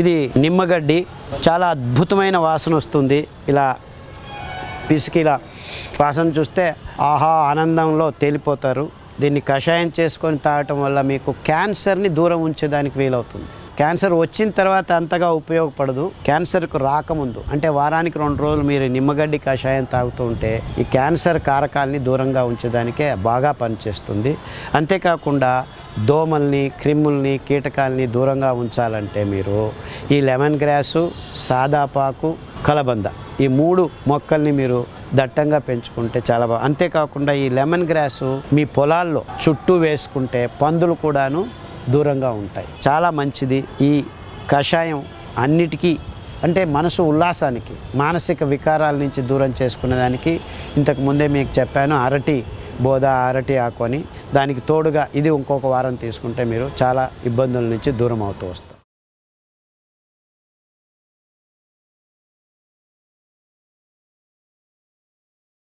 ఇది నిమ్మగడ్డి. చాలా అద్భుతమైన వాసన వస్తుంది. ఇలా పిసికి ఇలా వాసన చూస్తే ఆహా ఆనందంలో తేలిపోతారు. దీన్ని కషాయం చేసుకొని తాగటం వల్ల మీకు క్యాన్సర్ని దూరం ఉంచేదానికి వీలవుతుంది. క్యాన్సర్ వచ్చిన తర్వాత అంతగా ఉపయోగపడదు. క్యాన్సర్కు రాకముందు అంటే వారానికి రెండు రోజులు మీరు నిమ్మగడ్డి కషాయం తాగుతూ ఉంటే ఈ క్యాన్సర్ కారకాల్ని దూరంగా ఉంచేదానికే బాగా పనిచేస్తుంది. అంతేకాకుండా దోమల్ని క్రిముల్ని కీటకాల్ని దూరంగా ఉంచాలంటే మీరు ఈ లెమన్ గ్రాసు సాదాపాకు కలబంద ఈ మూడు మొక్కల్ని మీరు దట్టంగా పెంచుకుంటే చాలా బాగా అంతేకాకుండా ఈ లెమన్ గ్రాసు మీ పొలాల్లో చుట్టూ వేసుకుంటే పందులు కూడాను దూరంగా ఉంటాయి. చాలా మంచిది. ఈ కషాయం అన్నిటికీ అంటే మనసు ఉల్లాసానికి మానసిక వికారాల నుంచి దూరం చేసుకునేదానికి ఇంతకు ముందే మీకు చెప్పాను అరటి బోధ అరటి ఆకు అని. దానికి తోడుగా ఇది ఇంకొక వారం తీసుకుంటే మీరు చాలా ఇబ్బందుల నుంచి దూరం అవుతూ వస్తారు.